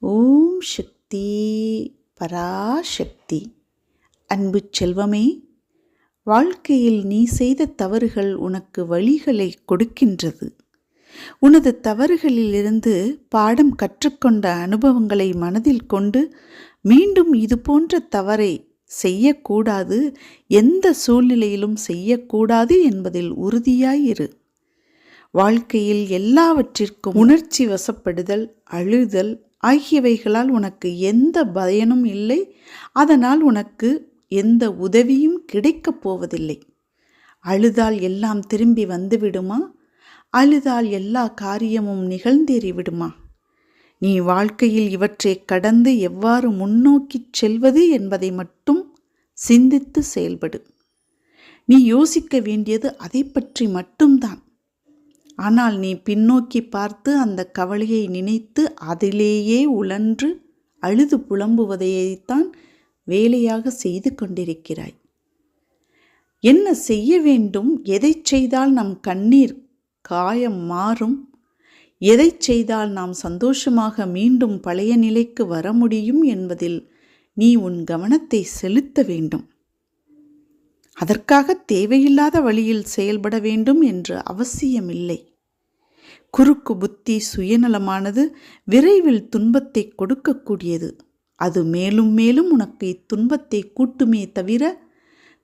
ஓம் சக்தி பராசக்தி. அன்பு செல்வமே வாழ்க்கையில் நீ செய்த தவறுகள் உனக்கு வழிகளை கொடுக்கின்றது. உனது தவறுகளிலிருந்து பாடம் கற்றுக்கொண்ட அனுபவங்களை மனதில் கொண்டு மீண்டும் இது போன்ற தவறை செய்யக்கூடாது எந்த சூழ்நிலையிலும் செய்யக்கூடாது என்பதில் உறுதியாயிரு. வாழ்க்கையில் எல்லாவற்றிற்கும் உணர்ச்சி வசப்படுதல் அழுதல் ஆகியவைகளால் உனக்கு எந்த பயனும் இல்லை. அதனால் உனக்கு எந்த உதவியும் கிடைக்கப் போவதில்லை. அழுதால் எல்லாம் திரும்பி வந்துவிடுமா? அழுதால் எல்லா காரியமும் நிகழ்ந்தேறிவிடுமா நீ வாழ்க்கையில் இவற்றை கடந்து எவ்வாறு முன்னோக்கிச் செல்வது என்பதை மட்டும் சிந்தித்து செயல்படு. நீ யோசிக்க வேண்டியது அதை பற்றி மட்டும்தான். ஆனால் நீ பின்னோக்கி பார்த்து அந்த கவலையை நினைத்து அதிலேயே உழன்று அழுது புலம்புவதையைத்தான் வேலையாக செய்து கொண்டிருக்கிறாய். என்ன செய்ய வேண்டும்? எதை செய்தால் நம் கண்ணீர் காயம் மாறும்? எதை செய்தால் நாம் சந்தோஷமாக மீண்டும் பழைய நிலைக்கு வர முடியும் என்பதில் நீ உன் கவனத்தை செலுத்த வேண்டும். அதற்காக தேவையில்லாத வழியில் செயல்பட வேண்டும் என்று அவசியமில்லை. குறுக்கு புத்தி சுயநலமானது விரைவில் துன்பத்தை கொடுக்கக்கூடியது. அது மேலும் மேலும் உனக்கு இத்துன்பத்தை கூட்டுமே தவிர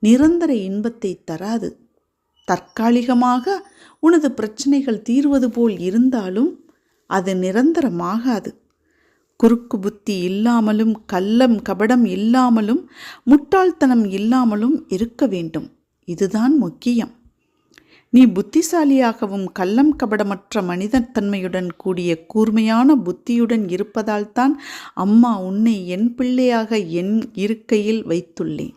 நிரந்தர இன்பத்தை தராது. தற்காலிகமாக உனது பிரச்சனைகள் தீர்வது போல் இருந்தாலும் அது நிரந்தரமாகாது. குறுக்கு புத்தி இல்லாமலும் கள்ளம் கபடம் இல்லாமலும் முட்டாள்தனம் இல்லாமலும் இருக்க வேண்டும். இதுதான் முக்கியம். நீ புத்திசாலியாகவும் கள்ளம் கபடமற்ற மனிதத்தன்மையுடன் கூடிய கூர்மையான புத்தியுடன் இருப்பதால்தான் அம்மா உன்னை என் பிள்ளையாக என் இருக்கையில் வைத்துள்ளேன்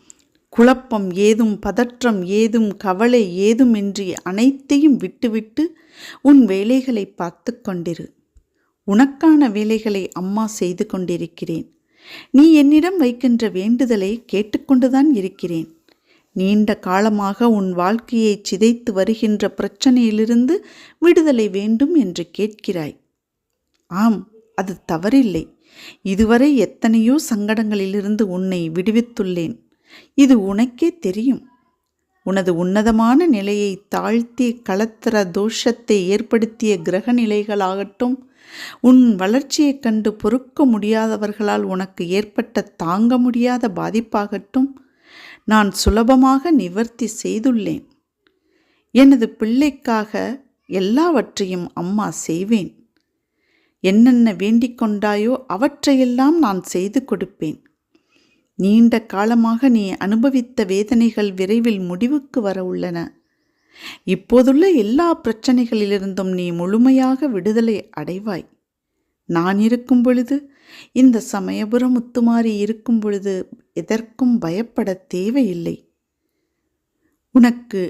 குழப்பம் ஏதும் பதற்றம் ஏதும் கவலை ஏதுமின்றி அனைத்தையும் விட்டுவிட்டு உன் வேலைகளை பார்த்து கொண்டிரு. உனக்கான வேலைகளை அம்மா செய்து கொண்டிருக்கிறேன். நீ என்னிடம் வைக்கின்ற வேண்டுதலை கேட்டுக்கொண்டுதான் இருக்கிறேன். நீண்ட காலமாக உன் வாழ்க்கையை சிதைத்து வருகின்ற பிரச்சனையிலிருந்து விடுதலை வேண்டும் என்று கேட்கிறாய். ஆம் அது தவறில்லை. இதுவரை எத்தனையோ சங்கடங்களிலிருந்து உன்னை விடுவித்துள்ளேன். இது உனக்கே தெரியும். உனது உன்னதமான நிலையை தாழ்த்தி களத்திர தோஷத்தை ஏற்படுத்திய கிரக நிலைகளாகட்டும் உன் வளர்ச்சியைக் கண்டு பொறுக்க முடியாதவர்களால் உனக்கு ஏற்பட்ட தாங்க முடியாத பாதிப்பாகட்டும் நான் சுலபமாக நிவர்த்தி செய்துள்ளேன். எனது பிள்ளைக்காக எல்லாவற்றையும் அம்மா செய்வேன். என்னென்ன வேண்டிக் கொண்டாயோ அவற்றையெல்லாம் நான் செய்து கொடுப்பேன். நீண்ட காலமாக நீ அனுபவித்த வேதனைகள் விரைவில் முடிவுக்கு வர உள்ளன. இப்போதுள்ள எல்லா பிரச்சனைகளிலிருந்தும் நீ முழுமையாக விடுதலை அடைவாய். நான் இருக்கும் பொழுது இந்த சமயபுரம் முத்துமாறி இருக்கும் பொழுது எதற்கும் பயப்பட தேவையில்லை. உனக்கு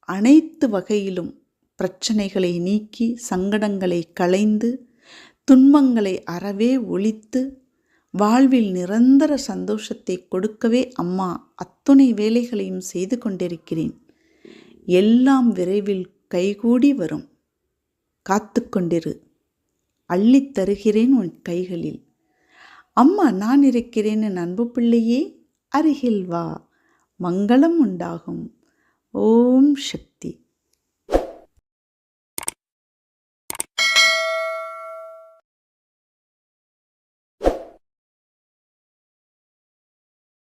அனைத்து வகையிலும் பிரச்சனைகளை நீக்கி சங்கடங்களை களைந்து துன்பங்களை அறவே ஒழித்து வாழ்வில் நிரந்தர சந்தோஷத்தை கொடுக்கவே அம்மா அத்துணை வேலைகளையும் செய்து கொண்டிருக்கிறேன். எல்லாம் விரைவில் கைகூடி வரும். காத்து கொண்டிரு. அள்ளித் தருகிறேன் உன் கைகளில். அம்மா நான் இருக்கிறேன் என் அன்பு பிள்ளையே அருகில் வா. மங்களம் உண்டாகும். ஓம் சக்தி.